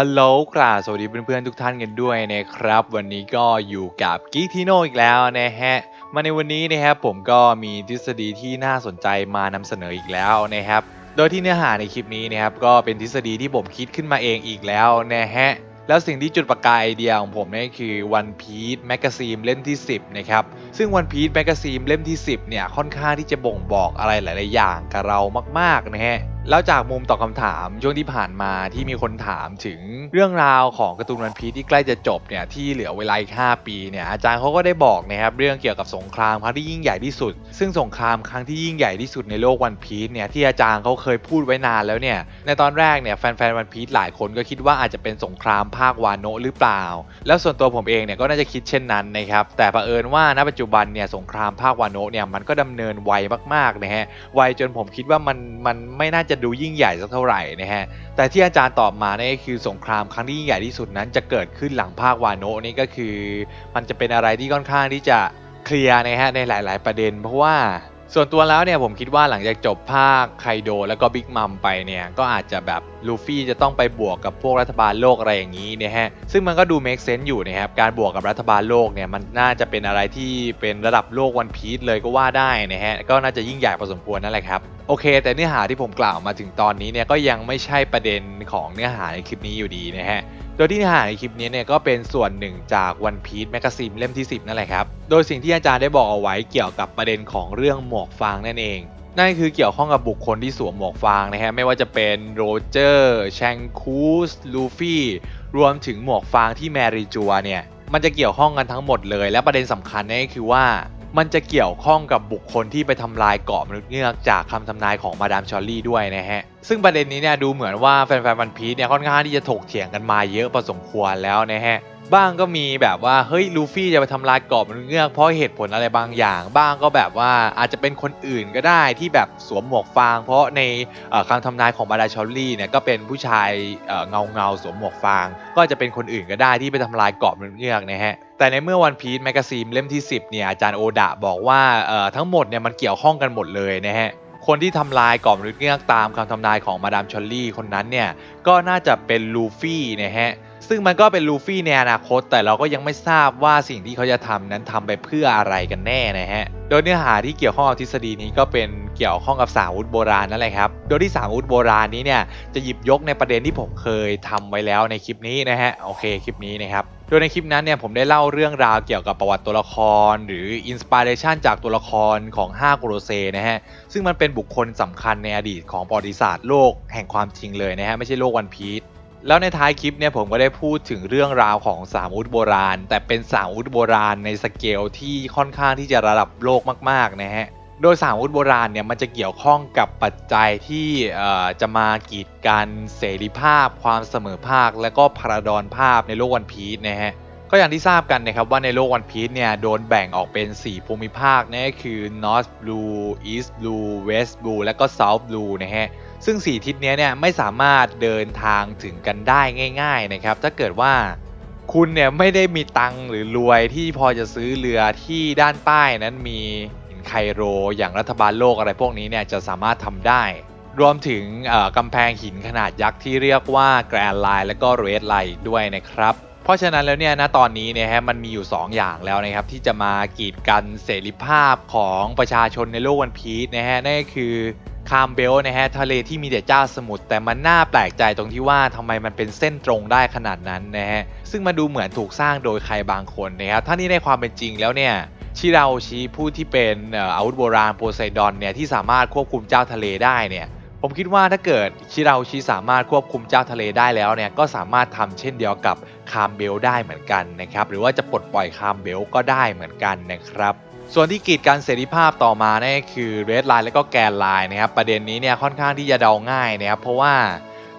ฮัลโหลครับสวัสดีเพื่อนๆทุกท่านกันด้วยนะครับ วันนี้ก็อยู่กับกิ๊กทีโนอีกแล้วนะฮะมาในวันนี้นะครับผมก็มีทฤษฎีที่น่าสนใจมานำเสนออีกแล้วนะครับ โดยที่เนื้อหาในคลิปนี้นะครับก็เป็นทฤษฎีที่ผมคิดขึ้นมาเองอีกแล้วนะฮะแล้วสิ่งที่จุดประกายไอเดียของผมนั่คือ One Piece Magazine เล่มที่ 10 นะครับ ซึ่ง One Piece Magazine เล่มที่ 10 เนี่ยค่อนข้างที่จะบ่งบอกอะไรหลาย ๆ อย่างกับเรามาก ๆ นะฮะ แล้วจากมุมตอบคำถามช่วงที่ผ่านมาที่มีคนถามถึงเรื่องราวของการ์ตูนวันพีที่ใกล้จะจบเนี่ยที่เหลือเวลาอีก5ปีเนี่ยอาจารย์เขาก็ได้บอกนะครับเรื่องเกี่ยวกับสงครามครั้งที่ยิ่งใหญ่ที่สุด ซึ่งสงครามครั้งที่ยิ่งใหญ่ที่สุดในโลกวันพีเนี่ยที่อาจารย์เขาเคยพูดไว้นานแล้วเนี่ยในตอนแรกเนี่ยแฟนๆวันพีหลายคนก็คิดว่าอาจจะเป็นสงครามภาควานโนะหรือเปล่า แล้วส่วนตัวผมเองเนี่ยก็น่าจะคิดเช่นนั้นนะครับแต่เผอิญว่าณปัจจุบันเนี่ยสงครามภาควานโนะเนี่ยมันก็ดำเนินไวมากๆนะฮะไวจนผมคิดว่ามันมันไม่น่าจะดูยิ่งใหญ่สักเท่าไหร่นะฮะแต่ที่อาจารย์ตอบมาเนี่ยคือสงครามครั้งที่ยิ่งใหญ่ที่สุดนั้นจะเกิดขึ้นหลังภาควาโนะนี่ก็คือ มันจะเป็นอะไรที่ค่อนข้างที่จะเคลียร์นะฮะในหลาย ๆ ประเด็น เพราะว่า ส่วนตัวแล้วเนี่ยผมคิดว่าหลังจากจบภาคไคโดแล้วก็บิ๊กมัมไปเนี่ยก็อาจจะแบบลูฟี่จะต้องไปบวกกับพวกรัฐบาลโลกอะไรอย่างนี้นะฮะซึ่งมันก็ดู make sense อยู่นะครับการบวกกับรัฐบาลโลกเนี่ยมันน่าจะเป็นอะไรที่เป็นระดับโลกวันพีซเลยก็ว่าได้นะฮะก็น่าจะยิ่งใหญ่พอสมควรนั่นแหละครับโอเค แต่เนื้อหาที่ผมกล่าวมาถึงตอนนี้เนี่ยก็ยังไม่ใช่ประเด็นของเนื้อหาในคลิปนี้อยู่ดีนะฮะโดยที่เนื้อหาในคลิปนี้เนี่ยก็เป็นส่วนหนึ่งจาก One Piece Magazine เล่มที่ 10 นั่นแหละครับ โดยสิ่งที่อาจารย์ได้บอกเอาไว้เกี่ยวกับประเด็นของเรื่องหมวกฟางนั่นเอง นั่นคือเกี่ยวข้องกับบุคคลที่สวมหมวกฟางนะฮะไม่ว่าจะเป็นโรเจอร์แชงคูสลูฟี่รวมถึงหมวกฟางที่แมรี่จัวเนี่ยมันจะเกี่ยวข้องกันทั้งหมดเลย และประเด็นสำคัญนี่คือว่า มันจะเกี่ยวข้องกับบุคคลที่ไปทำลายเกาะมนุษย์เงือกจากคำทำนายของมาดามชอลลี่ด้วยนะฮะ ซึ่งประเด็นนี้เนี่ยดูเหมือนว่าแฟนๆวันพีซเนี่ยค่อนข้างที่จะถกเถียงกันมาเยอะพอสมควรแล้วนะฮะบ้างก็มีแบบว่าเฮ้ยลูฟี่จะไปทำลายเกาะมนุษย์เงือกเพราะเหตุผลอะไรบางอย่าง บ้างก็แบบว่าอาจจะเป็นคนอื่นก็ได้ที่แบบสวมหมวกฟาง เพราะในคำทำนายของมาดามชอลลี่เนี่ยก็เป็นผู้ชายเงาเงาๆสวมหมวกฟาง ก็จะเป็นคนอื่นก็ได้ที่ไปทำลายเกาะมนุษย์เงือกนะฮะ แต่ในเมื่อวันพีซแมกกาซีนเล่มที่ 10เนี่ยอาจารย์โอดะบอกว่าเอ่อทั้งหมดเนี่ยมันเกี่ยวข้องกันหมดเลยนะฮะคนที่ทำลายกาะมนุษย์เงือกตามคำทำนายของมาดามชอลลี่คนนั้นเนี่ยก็น่าจะเป็นลูฟี่นะฮะซึ่งมันก็เป็นลูฟี่ในอนาคต แต่เราก็ยังไม่ทราบว่าสิ่งที่เขาจะทำนั้นทำไปเพื่ออะไรกันแน่นะฮะโดยเนื้อหาที่เกี่ยวข้องกับทฤษฎีนี้ก็เป็นเกี่ยวข้องกับสาวุธโบราณนั่นแหละครับโดยที่สาวุธโบราณนี้เนี่ยจะหยิบยกในประเด็นที่ผมเคยทำไว้แล้วในคลิปนี้นะฮะโอเคคลิปนี้นะครับ โดยในคลิปนั้นเนี่ยผมได้เล่าเรื่องราวเกี่ยวกับประวัติตัวละคร หรืออินสปิเรชันจากตัวละครของ5โกโรเซนะฮะ ซึ่งมันเป็นบุคคลสำคัญในอดีตของประวัติศาสตร์โลกแห่งความจริงเลยนะฮะ ไม่ใช่โลกวันพีซแล้วในท้ายคลิปเนี่ยผมก็ได้พูดถึงเรื่องราวของสามอุธโบราณ แต่เป็นสามอุธโบราณในสเกลที่ค่อนข้างที่จะระดับโลกมากๆนะฮะ โดยสามอาวุธโบราณเนี่ยมันจะเกี่ยวข้องกับปัจจัยที่จะมากีดกันเสรีภาพ ความเสมอภาค และก็พาราดอนภาพในโลกวันพีซนะฮะก็อย่างที่ทราบกันนะครับว่าในโลกวันพีซเนี่ยโดนแบ่งออกเป็น 4 ภูมิภาคนั่นก็คือ North Blue East Blue West Blue และก็ South Blue นะฮะซึ่ง 4 ทิศเนี้ยเนี่ยไม่สามารถเดินทางถึงกันได้ง่าย ๆนะครับ ถ้าเกิดว่าคุณเนี่ยไม่ได้มีตังหรือรวยที่พอจะซื้อเรือที่ด้านใต้นั้นมี ไคโร อย่างรัฐบาลโลกอะไรพวกนี้เนี่ยจะสามารถทำได้ รวมถึงกำแพงหินขนาดยักษ์ที่เรียกว่าแกรนไลน์และก็เรดไลน์ด้วยนะครับเพราะฉะนั้นแล้วเนี่ยนะตอนนี้เนี่ยฮะมันมีอยู่ 2 อย่างแล้วนะครับที่จะมากีดกันเสรีภาพของประชาชนในโลกวันพีซนะฮะนั่นก็คือคามเบลนะฮะทะเลที่มีแต่เจ้าสมุทรแต่มันน่าแปลกใจตรงที่ว่าทำไมมันเป็นเส้นตรงได้ขนาดนั้นนะฮะซึ่งมันดูเหมือนถูกสร้างโดยใครบางคนนะครับถ้านี่ในความเป็นจริงแล้วเนี่ย ชิราโอชิผู้ที่เป็นอาวุธโบราณโพไซดอนเนี่ยที่สามารถควบคุมเจ้าทะเลได้เนี่ยผมคิดว่าถ้าเกิดชิราโอชิสามารถควบคุมเจ้าทะเลได้แล้วเนี่ยก็สามารถทำเช่นเดียวกับคามเบลได้เหมือนกันนะครับหรือว่าจะปลดปล่อยคามเบลก็ได้เหมือนกันนะครับส่วนที่กีดกันเสรีภาพต่อมาเนี่ยคือเรดไลน์และก็แกนไลน์นะครับประเด็นนี้เนี่ยค่อนข้างที่จะเดาง่ายนะครับเพราะว่า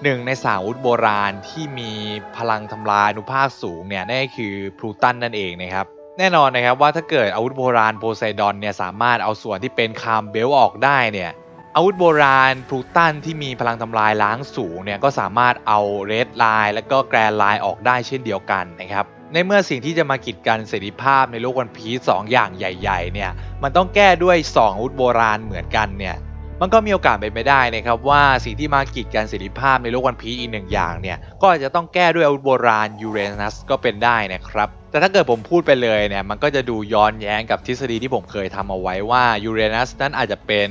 หนึ่งในสาวุธโบราณที่มีพลังทำลายอนุภาคสูงเนี่ยนั่นคือพลูตันนั่นเองนะครับ แน่นอนนะครับว่าถ้าเกิดอาวุธโบราณโพไซดอนเนี่ยสามารถเอาส่วนที่เป็นคามเบลออกได้เนี่ยอาวุธโบราณพลูตันที่มีพลังทำลายล้างสูงเนี่ยก็สามารถเอาเรดไลน์และก็แกรนไลน์ออกได้เช่นเดียวกันนะครับในเมื่อสิ่งที่จะมากีดกันเสรีภาพในโลกวันพีซสองอย่างใหญ่ๆเนี่ยมันต้องแก้ด้วย 2 อาวุธโบราณเหมือนกันเนี่ยมันก็มีโอกาสเป็นไปได้นะครับว่าสิ่งที่มากีดกันเสรีภาพในโลกวันพีอีกหนึ่งอย่างเนี่ยก็อาจจะต้องแก้ด้วยอาวุธโบราณยูเรนัสก็เป็นได้นะครับ แต่ถ้าเกิดผมพูดไปเลยเนี่ยมันก็จะดูย้อนแย้งกับทฤษฎีที่ผมเคยทำเอาไว้ว่ายูเรนัสนั้นอาจจะเป็น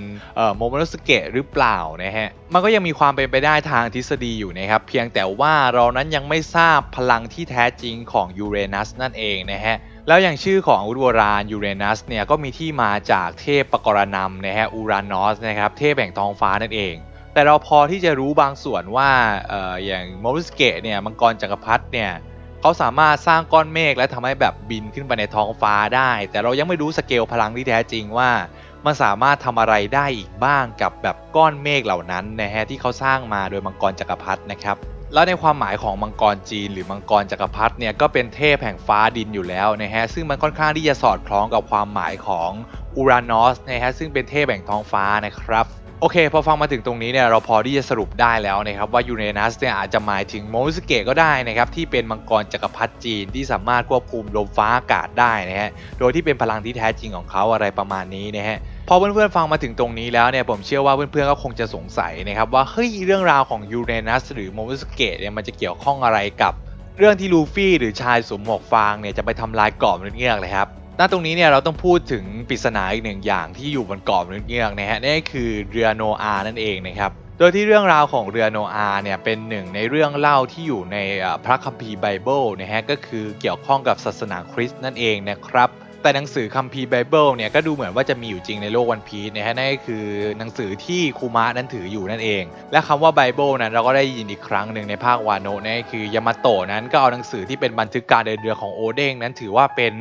โมโมโนสเกะหรือเปล่านะฮะมันก็ยังมีความเป็นไปได้ทางทฤษฎีอยู่นะครับเพียงแต่ว่าเรานั้นยังไม่ทราบพลังที่แท้จริงของยูเรนัสนั่นเองนะฮะแล้วอย่างชื่อของอาวุธโบราณยูเรนัสเนี่ยก็มีที่มาจากเทพปกรณำนะฮะอูรานอสนะครับเทพแห่งท้องฟ้านั่นเองแต่เราพอที่จะรู้บางส่วนว่าอออย่างโมรุสเกะเนี่ยมังกรจักรพรรดิเนี่ย เขาสามารถสร้างก้อนเมฆและทำให้แบบบินขึ้นไปในท้องฟ้าได้ แต่เรายังไม่รู้สเกลพลังที่แท้จริงว่ามันสามารถทำอะไรได้อีกบ้างกับแบบก้อนเมฆเหล่านั้นนะฮะที่เขาสร้างมาโดยมังกรจักรพรรดินะครับแล้วในความหมายของมังกรจีนหรือมังกรจักรพรรดิเนี่ยก็เป็นเทพแห่งฟ้าดินอยู่แล้วนะฮะซึ่งมันค่อนข้างที่จะสอดคล้องกับความหมายของอูรานอสนะฮะซึ่งเป็นเทพแห่งท้องฟ้านะครับ โอเค พอฟังมาถึงตรงนี้เนี่ยเราพอที่จะสรุปได้แล้วนะครับว่ายูเรนัสเนี่ยอาจจะหมายถึงโมรุสเกะก็ได้นะครับที่เป็นมังกรจักรพรรดิจีนที่สามารถควบคุมลมฟ้าอากาศได้นะฮะโดยที่เป็นพลังที่แท้จริงของเขาอะไรประมาณนี้นะฮะพอเพื่อนๆฟังมาถึงตรงนี้แล้วเนี่ยผมเชื่อว่าเพื่อนๆก็คงจะสงสัยนะครับว่าเฮ้ยเรื่องราวของยูเรนัสหรือโมมุสเกะเนี่ยมันจะเกี่ยวข้องอะไรกับเรื่องที่ลูฟี่หรือชายสวมหมวกฟางเนี่ยจะไปทำลายเกาะมนุษย์เงือกเลยครับ ณตรงนี้เนี่ยเราต้องพูดถึงปริศนาอีกหนึ่งอย่างที่อยู่บนเกาะมนุษย์เงือกนะฮะนั่นคือเรือโนอานั่นเองนะครับโดยที่เรื่องราวของเรือโนอาเนี่ยเป็นหนึ่งในเรื่องเล่าที่อยู่ในพระคัมภีร์ไบเบิลนะฮะก็คือเกี่ยวข้องกับศาสนาคริสต์นั่นเองนะครับ แต่หนังสือคัมภีร์ไบเบิลเนี่ยก็ดูเหมือนว่าจะมีอยู่จริงในโลกวันพีซนะฮะนั่นก็คือหนังสือที่คูมะนั้นถืออยู่นั่นเอง และคำว่าไบเบิลนั้นเราก็ได้ยินอีกครั้งหนึ่งในภาควาโนะนั่นก็คือยามาโตะนั้นก็เอาหนังสือที่เป็นบันทึกการเดินเรือของโอเด้งนั้นถือว่าเป็น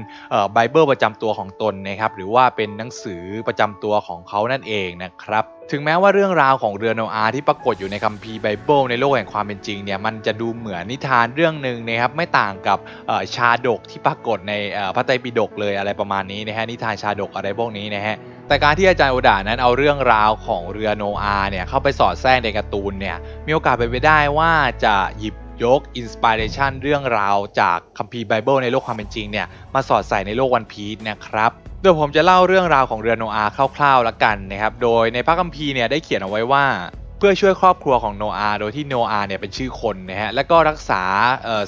ไบเบิลประจำตัวของตนนะครับหรือว่าเป็นหนังสือประจำตัวของเขานั่นเองนะครับ ถึงแม้ว่าเรื่องราวของเรือโนอาห์ที่ปรากฏอยู่ในคัมภีร์ไบเบิลในโลกแห่งความเป็นจริงเนี่ยมันจะดูเหมือนนิทานเรื่องหนึ่งนะครับไม่ต่างกับชาดกที่ปรากฏในพระไตรปิฎกเลยอะไรประมาณนี้นะฮะนิทานชาดกอะไรพวกนี้นะฮะแต่การที่อาจารย์โอดานั้นเอาเรื่องราวของเรือโนอาห์เนี่ยเข้าไปสอดแทรกในการ์ตูนเนี่ยมีโอกาสเป็นไปได้ว่าจะหยิบ ยกอินสปิเรชันเรื่องราวจากคัมภีร์ไบเบิลในโลกความเป็นจริงเนี่ยมาสอดใส่ในโลกวันพีซนะครับโดยผมจะเล่าเรื่องราวของเรือโนอาห์คร่าวๆละกันนะครับโดยในพระคัมภีร์เนี่ยได้เขียนเอาไว้ว่าเพื่อช่วยครอบครัวของโนอาห์โดยที่โนอาห์เนี่ยเป็นชื่อคนนะฮะแล้วก็รักษา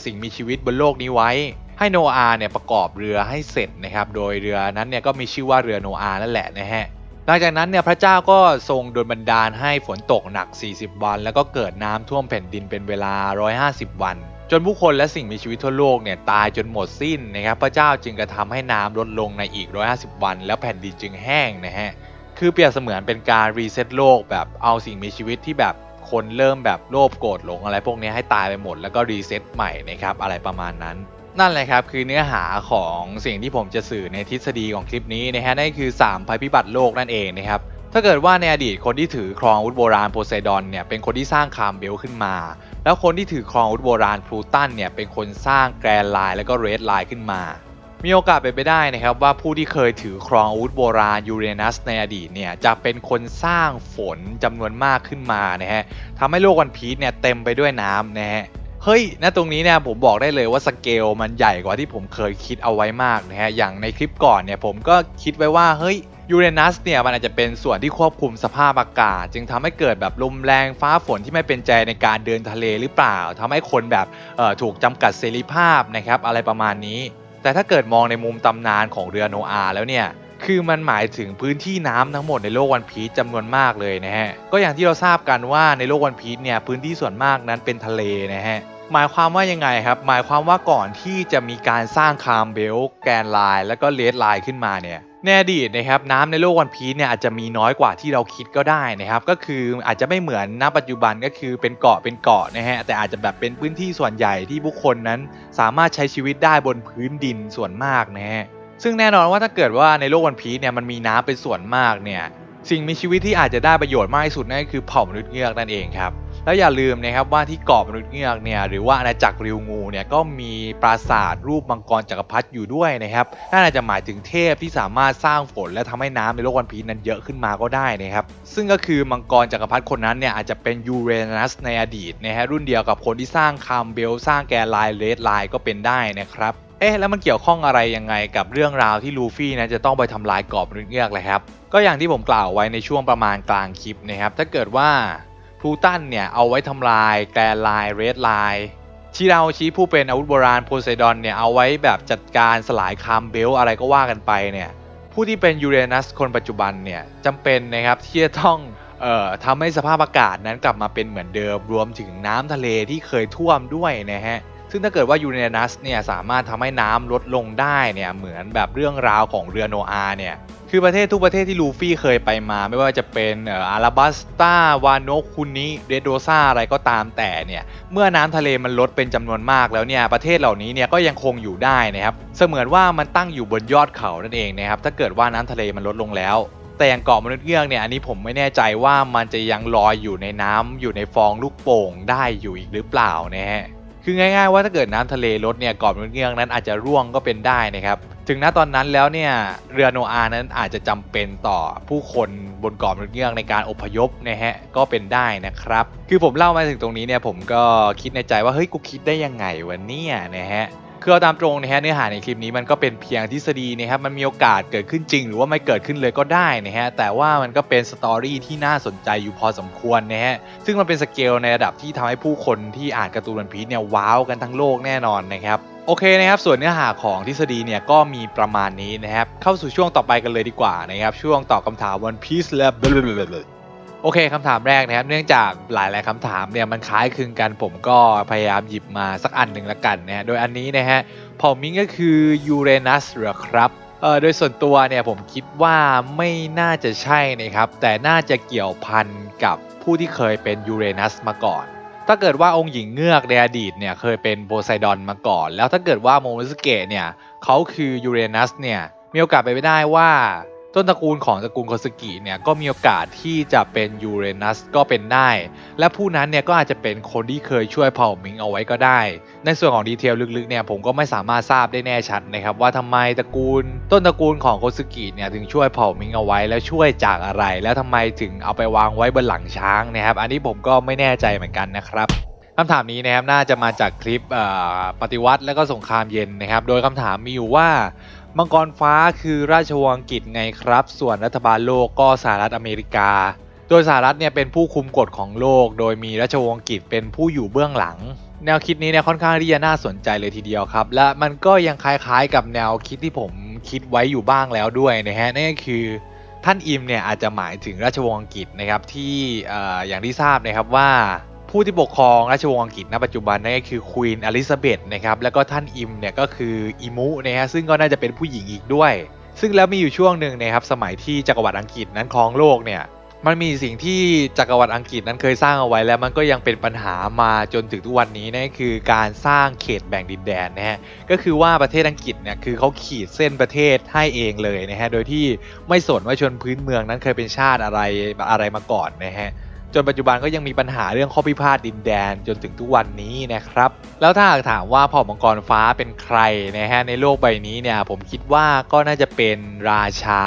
สิ่งมีชีวิตบนโลกนี้ไว้ ให้โนอาห์เนี่ยประกอบเรือให้เสร็จนะครับโดยเรือนั้นเนี่ยก็มีชื่อว่าเรือโนอาห์นั่นแหละนะฮะ หลังจากนั้นเนี่ยพระเจ้าก็ทรงโดนบันดาลให้ฝนตกหนัก 40 วัน แล้วก็เกิดน้ำท่วมแผ่นดินเป็นเวลา 150 วัน จนผู้คนและสิ่งมีชีวิตทั่วโลกเนี่ยตายจนหมดสิ้นนะครับพระเจ้าจึงกระทำให้น้ำลดลงในอีก 150 วัน แล้วแผ่นดินจึงแห้งนะฮะคือเปรียบเสมือนเป็นการรีเซ็ตโลกแบบเอาสิ่งมีชีวิตที่แบบคนเริ่มแบบโลภโกรธหลงอะไรพวกนี้ให้ตายไปหมดแล้วก็รีเซ็ตใหม่นะครับอะไรประมาณนั้น นั่นแหละครับคือเนื้อหาของสิ่งที่ผมจะสื่อในทฤษฎีของคลิปนี้นะฮะนั่นคือ 3 ภัยพิบัติโลกนั่นเองนะครับถ้าเกิดว่าในอดีตคนที่ถือครองอาวุธโบราณโพไซดอนเนี่ยเป็นคนที่สร้างคามเบลขึ้นมา แล้วคนที่ถือครองอาวุธโบราณพลูตันเนี่ยเป็นคนสร้างแกรนไลน์แล้วก็เรดไลน์ขึ้นมา มีโอกาสเป็นไปได้นะครับว่าผู้ที่เคยถือครองอาวุธโบราณยูเรนัสในอดีตเนี่ยจะเป็นคนสร้างฝนจำนวนมากขึ้นมานะฮะทำให้โลกวันพีชเนี่ยเต็มไปด้วยน้ำนะฮะ เฮ้ยณตรงนี้เนี่ยผมบอกได้เลยว่าสเกลมันใหญ่กว่าที่ผมเคยคิดเอาไว้มากนะฮะ อย่างในคลิปก่อนเนี่ยผมก็คิดไว้ว่าเฮ้ยยูเรนัสเนี่ยมันอาจจะเป็นส่วนที่ควบคุมสภาพอากาศ จึงทำให้เกิดแบบลมแรงฟ้าฝนที่ไม่เป็นใจในการเดินทะเลหรือเปล่าทำให้คนแบบเอ่อถูกจำกัดเสรีภาพนะครับอะไรประมาณนี้ แต่ถ้าเกิดมองในมุมตำนานของเรือโนอาห์แล้วเนี่ย คือมันหมายถึงพื้นที่น้ำทั้งหมดในโลกวันพีชจำนวนมากเลยนะฮะ ก็อย่างที่เราทราบกันว่าในโลกวันพีชเนี่ยพื้นที่ส่วนมากนั้นเป็นทะเลนะฮะหมายความว่ายังไงครับ หมายความว่าก่อนที่จะมีการสร้างคามเบลแกนไลน์แล้วก็เลดไลน์ขึ้นมาเนี่ยในอดีตนะครับน้ำในโลกวันพีชเนี่ยอาจจะมีน้อยกว่าที่เราคิดก็ได้นะครับ ก็คืออาจจะไม่เหมือนณปัจจุบันก็คือเป็นเกาะเป็นเกาะนะฮะแต่อาจจะแบบเป็นพื้นที่ส่วนใหญ่ที่ผู้คนนั้น สามารถใช้ชีวิตได้บนพื้นดินส่วนมากนะฮะ ซึ่งแน่นอนว่าถ้าเกิดว่าในโลกวันพีชเนี่ยมันมีน้ำเป็นส่วนมากเนี่ยสิ่งมีชีวิตที่อาจจะได้ประโยชน์มากที่สุดนั่นก็คือเผ่ามนุษย์เงือกนั่นเองครับแล้วอย่าลืมนะครับว่าที่เกาะมนุษย์เงือกเนี่ยหรือว่าอาณาจักรริวงูเนี่ยก็มีปราสาทรูปมังกรจักรพรรดิอยู่ด้วยนะครับน่าจะหมายถึงเทพที่สามารถสร้างฝนและทำให้น้ำในโลกวันพีนั้นเยอะขึ้นมาก็ได้นะครับซึ่งก็คือมังกรจักรพรรดิคนนั้นเนี่ยอาจจะเป็นยูเรนัสในอดีตนะฮะรุ่นเดียวกับคนที่สร้างคัมเบลสร้างแกไลน์เลดไลน์ก็เป็นได้นะครับ เอ๊ะแล้วมันเกี่ยวข้องอะไรยังไงกับเรื่องราวที่ลูฟี่นะจะต้องไปทำลายกรอบนเงือกเลยครับ ก็อย่างที่ผมกล่าวไว้ในช่วงประมาณกลางคลิปนะครับ ถ้าเกิดว่าพลูตันเนี่ยเอาไว้ทำลายแกนไลน์เรดไลน์ชิราโอชิผู้เป็นอาวุธโบราณโพไซดอนเนี่ยเอาไว้แบบจัดการสลายคัมเบลอะไรก็ว่ากันไปเนี่ยผู้ที่เป็นยูเรนัสคนปัจจุบันเนี่ยจำเป็นนะครับที่จะต้องเอ่อทำให้สภาพอากาศนั้นกลับมาเป็นเหมือนเดิมรวมถึงน้ำทะเลที่เคยท่วมด้วยนะฮะ ซึ่งถ้าเกิดว่ายูเรนัสเนี่ยสามารถทำให้น้ำลดลงได้เนี่ยเหมือนแบบเรื่องราวของเรือโนอาเนี่ยคือประเทศทุกประเทศที่ลูฟี่เคยไปมาไม่ว่าจะเป็นอาราบัสตาวานโนคุนิเรโดซาอะไรก็ตามแต่เนี่ยเมื่อน้ำทะเลมันลดเป็นจำนวนมากแล้วเนี่ยประเทศเหล่านี้เนี่ยก็ยังคงอยู่ได้นะครับเสมือนว่ามันตั้งอยู่บนยอดเขานั่นเองนะครับถ้าเกิดว่าน้ำทะเลมันลดลงแล้วแต่อย่างเกาะมนุษย์เงือกเนี่ยอันนี้ผมไม่แน่ใจว่ามันจะยังลอยอยู่ในน้ำอยู่ในฟองลูกโป่งได้อยู่อีกหรือเปล่านะฮะ คือง่ายๆว่าถ้าเกิดน้ำทะเลลดเนี่ยเกาะมนุษย์เงืองนั้นอาจจะร่วงก็เป็นได้นะครับ ถึงณตอนนั้นแล้วเนี่ยเรือโนอาห์นั้นอาจจะจำเป็นต่อผู้คนบนเกาะมนุษย์เงือกในการอพยพนะฮะก็เป็นได้นะครับ คือผมเล่ามาถึงตรงนี้เนี่ยผมก็คิดในใจว่าเฮ้ยกูคิดได้ยังไงวะเนี่ยนะฮะ คือเอาตามตรงนะฮะเนื้อหาในคลิปนี้มันก็เป็นเพียงทฤษฎีนะครับมันมีโอกาสเกิดขึ้นจริง หรือว่าไม่เกิดขึ้นเลยก็ได้นะฮะแต่ว่ามันก็เป็นสตอรี่ที่น่าสนใจอยู่พอสมควรนะฮะซึ่งมันเป็นสเกลในระดับที่ทำให้ผู้คนที่อ่านการ์ตูนวันพีชเนี่ยว้าวกันทั้งโลกแน่นอนนะครับโอเคนะครับส่วนเนื้อหาของทฤษฎีเนี่ยก็มีประมาณนี้นะครับเข้าสู่ช่วงต่อไปกันเลยดีกว่านะครับช่วงตอบคำถาม One Piece และ โอเคคำถามแรกนะครับ เนื่องจากหลาย ๆคำถามเนี่ยมันคล้ายคลึงกันผมก็พยายามหยิบมาสักอันหนึ่งละกันนะฮะโดยอันนี้นะฮะเผ่ามิงก็คือยูเรนัสหรอครับเออโดยส่วนตัวเนี่ยผมคิดว่าไม่น่าจะใช่นะครับ แต่น่าจะเกี่ยวพันกับผู้ที่เคยเป็นยูเรนัสมาก่อน ถ้าเกิดว่าองค์หญิงเงือกในอดีตเนี่ยเคยเป็นโพไซดอนมาก่อน แล้วถ้าเกิดว่าโมโมสเกะเนี่ยเขาคือยูเรนัสเนี่ยมีโอกาสไปนไปได้ว่า ต้นตระกูลของตระกูลโคสกิเนี่ยก็มีโอกาสที่จะเป็นยูเรนัสก็เป็นได้ และผู้นั้นเนี่ยก็อาจจะเป็นคนที่เคยช่วยเผ่าหมิงเอาไว้ก็ได้ ในส่วนของดีเทลลึกๆเนี่ยผมก็ไม่สามารถทราบได้แน่ชัดนะครับว่าทำไมตระกูล ต้นตระกูลของโคสกิเนี่ยถึงช่วยเผ่าหมิงเอาไว้แล้วช่วยจากอะไร แล้วทำไมถึงเอาไปวางไว้บนหลังช้างนะครับอันนี้ผมก็ไม่แน่ใจเหมือนกันนะครับคำถามนี้นะครับน่าจะมาจากคลิปปฏิวัติและก็สงครามเย็นนะครับ โดยคำถามมีอยู่ว่า มังกรฟ้าคือราชวงศ์อังกฤษไงครับ ส่วนรัฐบาลโลกก็สหรัฐอเมริกา โดยสหรัฐเนี่ยเป็นผู้คุมกฎของโลก โดยมีราชวงศ์อังกฤษเป็นผู้อยู่เบื้องหลัง แนวคิดนี้เนี่ยค่อนข้างที่จะน่าสนใจเลยทีเดียวครับ และมันก็ยังคล้ายๆกับแนวคิดที่ผมคิดไว้อยู่บ้างแล้วด้วยนะฮะนั่นก็คือท่านอิมเนี่ยอาจจะหมายถึงราชวงศ์อังกฤษนะครับที่ออย่างที่ทราบนะครับว่า ผู้ที่ปกครองราชวงศ์อังกฤษณปัจจุบันนั่นก็คือควีนอลิซาเบธนะครับแล้วก็ท่านอิมเนี่ยก็คืออิมุนะฮะซึ่งก็น่าจะเป็นผู้หญิงอีกด้วย ซึ่งแล้วมีอยู่ช่วงหนึ่งนะครับสมัยที่จักรวรรดิอังกฤษนั้นครองโลกเนี่ยมันมีสิ่งที่จักรวรรดิอังกฤษนั้นเคยสร้างเอาไว้แล้วมันก็ยังเป็นปัญหามาจนถึงทุกวันนี้นั่นก็คือการสร้างเขตแบ่งดินแดนนะฮะก็คือว่าประเทศอังกฤษเนี่ยคือเขาขีดเส้นประเทศให้เองเลยนะฮะโดยที่ไม่สนว่าชนพื้นเมืองนั้นเคยเป็นชาติอะไรอะไรมาก่อนนะฮะ จนปัจจุบันก็ยังมีปัญหาเรื่องข้อพิพาทดินแดนจนถึงทุกวันนี้นะครับ แล้วถ้าหากถามว่าเผ่ามังกรฟ้าเป็นใครนะฮะในโลกใบนี้เนี่ยผมคิดว่าก็น่าจะเป็นราชา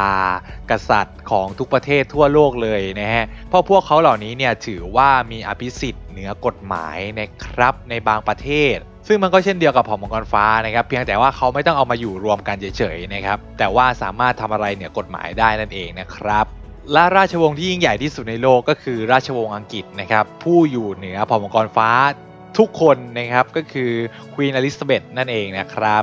กษัตริย์ของทุกประเทศทั่วโลกเลยนะฮะเพราะพวกเขาเหล่านี้เนี่ยถือว่ามีอภิสิทธิ์เหนือกฎหมายนะครับในบางประเทศซึ่งมันก็เช่นเดียวกับผ่ามังกรฟ้านะครับ เพียงแต่ว่าเขาไม่ต้องเอามาอยู่รวมกันเฉยๆนะครับ แต่ว่าสามารถทำอะไรเหนือกฎหมายได้นั่นเองนะครับ และราชวงศ์ที่ยิ่งใหญ่ที่สุดในโลกก็คือราชวงศ์อังกฤษนะครับผู้อยู่เหนือเผ่ามังกรฟ้าทุกคนนะครับก็คือควีนอลิซาเบธนั่นเองนะครับ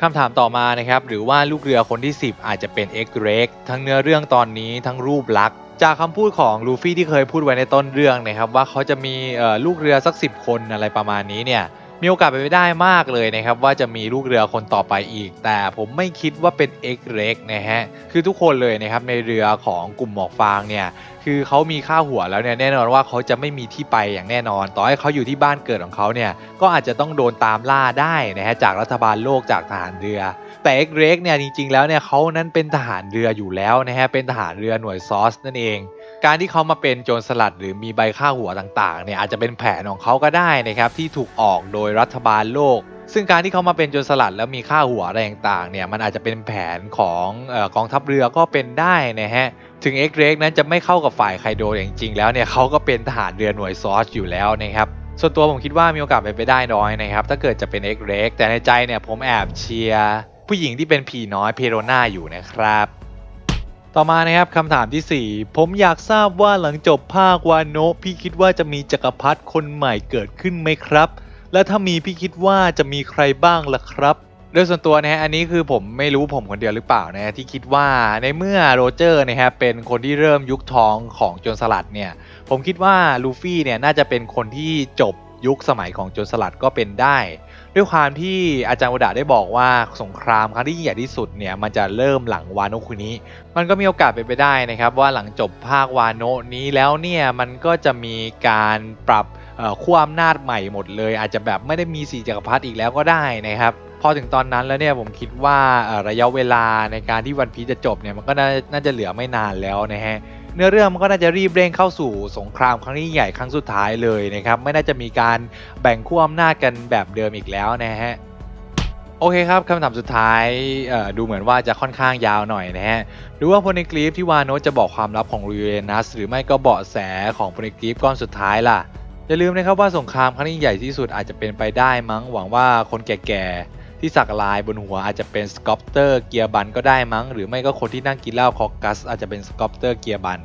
คำถามต่อมานะครับหรือว่าลูกเรือคนที่ 10 อาจจะเป็นเอ็กเรกทั้งเนื้อเรื่องตอนนี้ทั้งรูปลักษณ์จากคำพูดของลูฟี่ที่เคยพูดไว้ในต้นเรื่องนะครับว่าเขาจะมีลูกเรือสัก 10 คนอะไรประมาณนี้เนี่ย มีโอกาสเป็นไปได้มากเลยนะครับว่าจะมีลูกเรือคนต่อไปอีก แต่ผมไม่คิดว่าเป็น X เล็กนะฮะคือทุกคนเลยนะครับในเรือของกลุ่มหมอกฟางเนี่ยคือเขามีค่าหัวแล้วเนี่ยแน่นอนว่าเขาจะไม่มีที่ไปอย่างแน่นอน ต่อให้เขาอยู่ที่บ้านเกิดของเขาเนี่ยก็อาจจะต้องโดนตามล่าได้นะฮะจากรัฐบาลโลกจากทหารเรือแต่ X เล็กเนี่ยจริงๆแล้วเนี่ยเขานั้นเป็นทหารเรืออยู่แล้วนะฮะเป็นทหารเรือหน่วยซอสนั่นเอง การที่เขามาเป็นโจรสลัดหรือมีใบฆ่าหัวต่างๆเนี่ยอาจจะเป็นแผนของเขาก็ได้นะครับที่ถูกออกโดยรัฐบาลโลก ซึ่งการที่เขามาเป็นโจรสลัดแล้วมีค่าหัวอะไรต่างๆเนี่ยมันอาจจะเป็นแผนของออกองทัพเรือก็เป็นได้นะฮะถึงเอ็กเรกนั้นจะไม่เข้ากับฝ่ายไคโดแต่างจริงแล้วเนี่ยเขาก็เป็นทหารเรือหน่วยซอสอยู่แล้วนะครับส่วนตัวผมคิดว่ามีโอกาสเป็นไปได้น้อยนะครับถ้าเกิดจะเป็นเอ็กเรกแต่ในใจเนี่ยผมแอบเชียร์ผู้หญิงที่เป็นผีน้อยเพโรนาอยู่นะครับ ต่อมานะครับคำถามทีสี่ 4 ผมอยากทราบว่าหลังจบภาควานโนะพี่คิดว่าจะมีจักรพรรดิคนใหม่เกิดขึ้นไหมครับ และถ้ามีพี่คิดว่าจะมีใครบ้างล่ะครับโดยส่วนตัวนะฮะอันนี้คือผมไม่รู้ผมคนเดียวหรือเปล่านะฮะที่คิดว่าในเมื่อโรเจอร์นะฮะเป็นคนที่เริ่มยุคทองของโจรสลัดเนี่ยผมคิดว่าลูฟี่เนี่ยน่าจะเป็นคนที่จบยุคสมัยของโจรสลัดก็เป็นได้ ด้วยความที่อาจารย์วดาได้บอกว่าสงครามครั้งที่ใหญ่ที่สุดเนี่ยมันจะเริ่มหลังวาโนคุนี้ มันก็มีโอกาสเป็นไปได้นะครับ ว่าหลังจบภาควานโนนี้แล้วเนี่ยมันก็จะมีการปรับขั้วอำนาจใหม่หมดเลย อาจจะแบบไม่ได้มีสีจักรพรรดิอีกแล้วก็ได้นะครับพอถึงตอนนั้นแล้วเนี่ยผมคิดว่าระยะเวลาในการที่วันพีจะจบเนี่ยมันก็น่าจะเหลือไม่นานแล้วนะฮะ เนื้อเรื่องมันก็น่าจะรีบเร่งเข้าสู่สงครามครั้งยิ่ใหญ่ครั้งสุดท้ายเลยนะครับไม่น่าจะมีการแบ่งขั้วอำนาจกันแบบเดิมอีกแล้วนะฮะโอเคครับคำถามสุดท้ายดูเหมือนว่าจะค่อนข้างยาวหน่อยนะฮะดูว่าโพนิกรีฟที่วาโนจะบอกความลับของรูเรนัสหรือไม่ก็เบาะแสของโพนิกรีฟก้อนสุดท้ายล่ะอย่าลืมนะครับว่าสงครามครั้งยิ่ใหญ่ที่สุดอาจจะเป็นไปได้มั้งหวังว่าคนแก่ๆ ที่สักลายบนหัวอาจจะเป็นสกอปเตอร์เกียร์บันก็ได้มั้ง หรือไม่ก็คนที่นั่งกินเหล้าคอกัสอาจจะเป็นสกอปเตอร์เกียร์บัน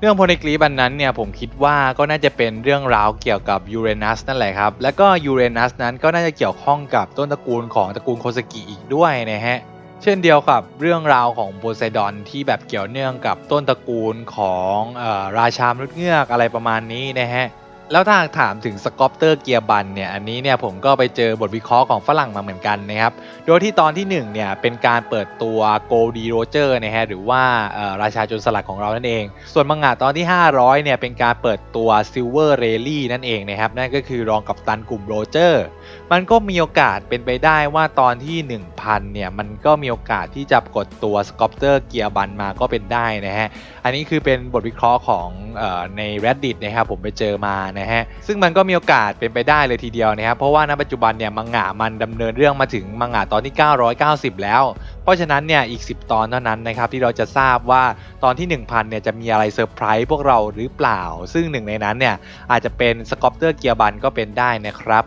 เรื่องโพนิกรีบันนั้นเนี่ยผมคิดว่าก็น่าจะเป็นเรื่องราวเกี่ยวกับยูเรนัสนั่นแหละครับ แล้วก็ยูเรนัสนั้นก็น่าจะเกี่ยวข้องกับต้นตระกูลของตระกูลโคสกิอีกด้วยนะฮะเช่นเดียวกับเรื่องราวของโพไซดอนที่แบบเกี่ยวเนื่องกับต้นตระกูลของออราชามนุษย์เงือกอะไรประมาณนี้นะฮะ แล้วถ้าถามถึงสกอปเตอร์เกียร์บันเนี่ยอันนี้เนี่ยผมก็ไปเจอบทวิเคราะห์ของฝรั่งมาเหมือนกันนะครับ โดยที่ตอนที่1เนี่ยเป็นการเปิดตัวโกลดีโรเจอร์นะฮะหรือว่าราชาจนสลัดของเรานั่นเอง ส่วนมังงะตอนที่ 500เนี่ยเป็นการเปิดตัวซิลเวอร์เรลลี่นั่นเองนะครับนั่นก็คือรองกับตันกลุ่มโรเจอร์ มันก็มีโอกาสเป็นไปได้ว่าตอนที่ 1000 เนี่ย มันก็มีโอกาสที่จะกดตัวสกอปเตอร์เกียร์บันมาก็เป็นได้นะฮะ อันนี้คือเป็นบทวิเคราะห์ของออใน reddit นะครับ ผมไปเจอมานะฮะ ซึ่งมันก็มีโอกาสเป็นไปได้เลยทีเดียวนะครับ เพราะว่าณปัจจุบันเนี่ยมังงะมันดำเนินเรื่องมาถึงมังงะตอนที่ 990 แล้ว เพราะฉะนั้นเนี่ยอีก 10 ตอนเท่านั้นนะครับที่เราจะทราบว่าตอนที่ 1000 เนี่ยจะมีอะไรเซอร์ไพรส์พวกเราหรือเปล่า ซึ่งหนึ่งในนั้นเนี่ยอาจจะเป็นสกอปเตอร์เกียร์บันก็เป็นได้นะครับ